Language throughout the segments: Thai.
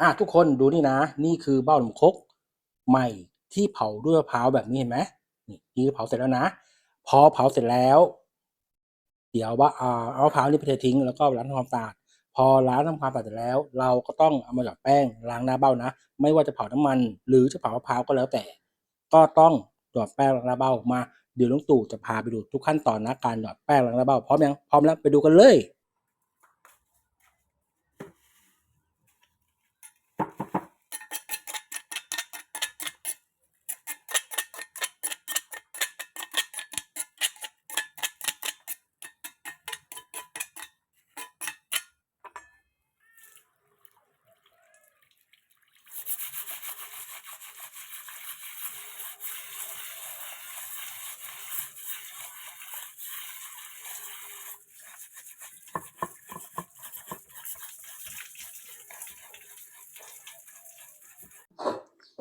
อะทุกคนดูนี่นะ นี่คือเบ้าหนมคกใหม่ที่เผาด้วยมะพร้าวแบบนี้เห็นไหมนี่นี่เผาเสร็จแล้วนะ พอเผาเสร็จแล้ว เดี๋ยวว่าอ่าเอามะพร้าวนี่ไปเททิ้งแล้วก็ล้างทำความสะอาดพอล้างทำความสะอาดเสร็จแล้ว เราก็ต้องเอามาหยอดแป้งล้างหน้าเบ้านะ ไม่ว่าจะเผาน้ำมัน หรือจะเผามะพร้าวก็แล้วแต่ ก็ต้องหยอดแป้งล้างหน้าเบ้ามาเดี๋ยวลุงตู่จะพาไปดูทุกขั้นตอนนะการหยอดแป้งล้างหน้าเบ้าพร้อมยังพร้อมแล้วไปดูกันเลย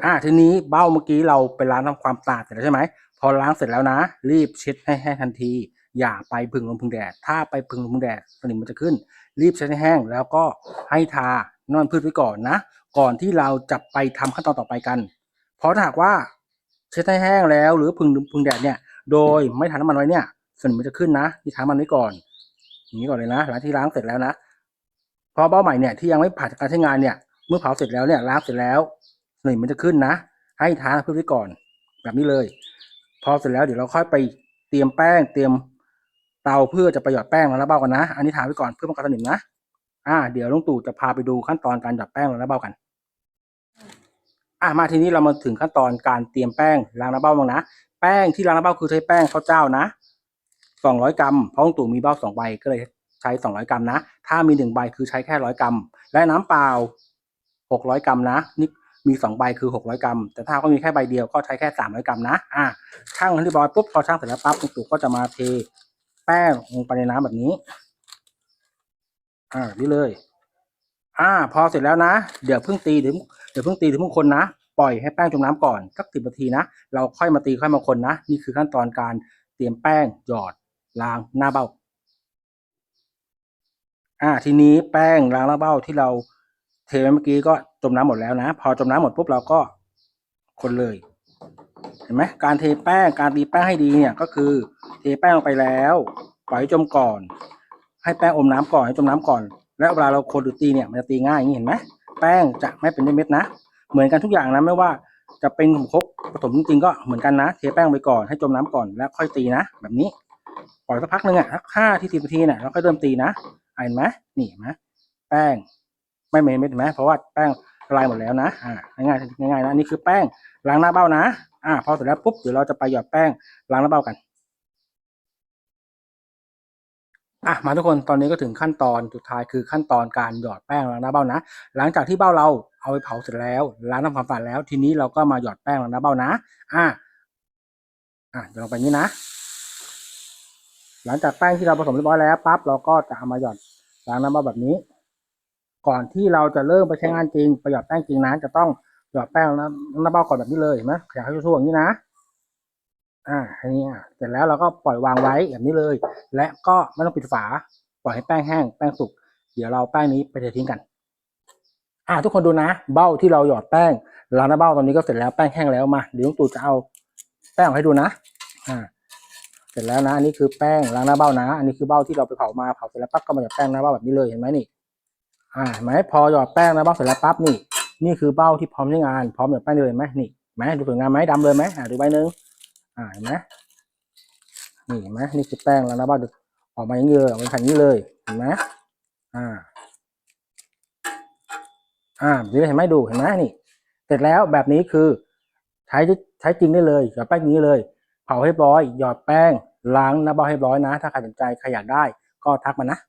อ่าทีนี้เบ้าเมื่อกี้เราไปล้างทำความสะอาดเสร็จแล้วใช่ไหมพอล้างเสร็จแล้วนะ รีบเช็ดให้แห้งทันที อย่าไปพึ่งลมพึ่งแดด ถ้าไปพึ่งลมพึ่งแดดสนิมมันจะขึ้น รีบเช็ดให้แห้งแล้วก็ให้ทาน้ำมันพืชไว้ก่อนนะ ก่อนที่เราจะไปทำขั้นตอนต่อไปกัน เพราะถ้าหากว่าเช็ดให้แห้งแล้ว หรือพึ่งลมพึ่งแดดเนี่ย โดยไม่ทาน้ำมันไว้เนี่ยสนิมมันจะขึ้นนะที่ทาน้ำมันไว้ก่อนอย่างนี้ก่อนเลยนะหลังที่ล้างเสร็จแล้วนะพราะเบ้าใหม่เนี่ยที่ยังไม่ผ่านการใช้งานเนี่ยเมื่อเผาเสร็จแล้วเนี่ยล้างเสร็จแล้ว สนิมมันจะขึ้นนะ ให้ทาเพื่อไว้ก่อน แบบนี้เลย พอเสร็จแล้วเดี๋ยวเราค่อยไปเตรียมแป้ง เตรียมเตาเพื่อจะไปหยอดแป้งแล้วเบ้ากันนะ อันนี้ทาไว้ก่อนเพื่อป้องกันสนิมนะ อ่า เดี๋ยวลุงตู่จะพาไปดูขั้นตอนการหยอดแป้งแล้วเบ้ากัน อะมาทีนี้เรามาถึงขั้นตอนการเตรียมแป้งล้างน้ำเบ้าบ้างนะ แป้งที่ล้างน้ำเบ้าคือใช้แป้งข้าวเจ้านะสองร้อยกรัม เพราะลุงตู่มีเบ้าสองใบก็เลยใช้สองร้อยกรัมนะ ถ้ามีหนึ่งใบคือใช้แค่ร้อยกรัม และน้ำเปล่าหกร้อยกรัมนะ นี่ มีสองใบคือหกร้อยกรัม แต่ถ้าก็มีแค่ใบเดียวก็ใช้แค่สามร้อยกรัมนะอ่าช่างให้เรียบร้อยปุ๊บพอช่างเสร็จแล้วปั๊บลุงตู่ก็จะมาเทแป้งลงไปในน้ำแบบนี้ อ่าแบบนี้เลย อ่า พอเสร็จแล้วนะ เดี๋ยวเพิ่งตีเดี๋ยวเพิ่งตีถึงมงคนนะปล่อยให้แป้งจมน้ำก่อนสักสิบนาทีนะเราค่อยมาตีค่อยมาคนนะนี่คือขั้นตอนการเตรียมแป้งหยอดล้างหน้าเบ้า อ่า ทีนี้แป้งล้างหน้าเบ้าที่เรา เทไว้เมื่อกี้ก็จมน้ำหมดแล้วนะ พอจมน้ำหมดปุ๊บเราก็คนเลย เห็นไหมการเทแป้งการตีแป้งให้ดีเนี่ยก็คือ เทแป้งลงไปแล้วปล่อยให้จมก่อน ให้แป้งอมน้ำก่อนให้จมน้ำก่อน แล้วเวลาเราคนหรือตีเนี่ยมันจะตีง่ายอย่างนี้เห็นไหมแป้งจะไม่เป็นเม็ดนะ เหมือนกันทุกอย่างนะไม่ว่าจะเป็นขนมครกผสมจริงๆก็เหมือนกันนะ เทแป้งไปก่อนให้จมน้ำก่อนแล้วค่อยตีนะ แบบนี้ปล่อยสักพักหนึ่งอะสักห้าที่สิบนาทีเนี่ยเราค่อยเริ่มตีนะเห็นไหมนี่เห็นไหมแป้ง ไม่เม็ดเม็ดเห็นไหมเพราะว่าแป้งละลายหมดแล้วนะอ่าง่ายๆง่ายๆนะอันนี่คือแป้งล้างหน้าเบ้านะอ่าพอเสร็จแล้วปุ๊บเดี๋ยวเราจะไปหยอดแป้งล้างหน้าเบ้ากันอะมาทุกคนตอนนี้ก็ถึงขั้นตอนสุดท้ายคือขั้นตอนการหยอดแป้งล้างหน้าเบ้านะ หลังจากที่เบ้าเราเอาไปเผาเสร็จแล้วล้างทำความสะอาดแล้ว ทีนี้เราก็มาหยอดแป้งล้างหน้าเบ้านะ อ่าอะเดี๋ยวลงไปนี้นะ หลังจากแป้งที่เราผสมเรียบร้อยแล้วปั๊บเราก็จะเอามาหยอดล้างหน้าเบ้าแบบนี้ ก่อนที่เราจะเริ่มไปใช้งานจริงไปหยอดแป้งจริงนะจะต้องหยอดแป้งนะหน้าเบ้าก่อนแบบนี้เลยเห็นไหมขยายให้ทั่วๆอย่างนี้นะ อ่าอันนี้อะเสร็จแล้วเราก็ปล่อยวางไว้แบบนี้เลย และก็ไม่ต้องปิดฝา ปล่อยให้แป้งแห้งแป้งสุกเดี๋ยวเราแป้งนี้ไปเททิ้งกัน อ่า ทุกคนดูนะ เบ้าที่เราหยอดแป้งล้างหน้าเบ้าตอนนี้ก็เสร็จแล้วแป้งแห้งแล้วมาเดี๋ยวลุงตู่จะเอาแป้งให้ดูนะ อ่า เสร็จแล้วนะอันนี้คือแป้งล้างหน้าเบ้านะ อันนี้คือเบ้าที่เราไปเผามาเผาเสร็จแล้วปั๊บก็มาหยอดแป้งหน้าเบ้าแบบนี้เลยเห็นไหมนี่ อ่าไหมพอหยอดแป้งน้าเบ้าเสร็จแล้วปั๊บนี่ นี่คือเบ้าที่พร้อมใช้งาน พร้อมหยอดแป้งเลยไหมนี่ไหมดูสวยงามไหมดำเลยไหมอ่าดูใบหนึ่งอ่าเห็นไหมนี่เห็นไหมนี่คือแป้งแล้างหน้าเบ้าออกมาอย่างนี้เลยออกมาอย่างนี้เลยเห็นไหมอ่า อ่าดี๋ยวเห็นไหมดูเห็นไหมนี่ เสร็จแล้วแบบนี้คือ ใช้ใช้จริงได้เลยหยอดแป้งนี้เลย เผาให้ร้อย หยอดแป้งล้างน้าเบ้าให้ร้อยนะ ถ้าใครสนใจใครอยากได้ ก็ทักมานะ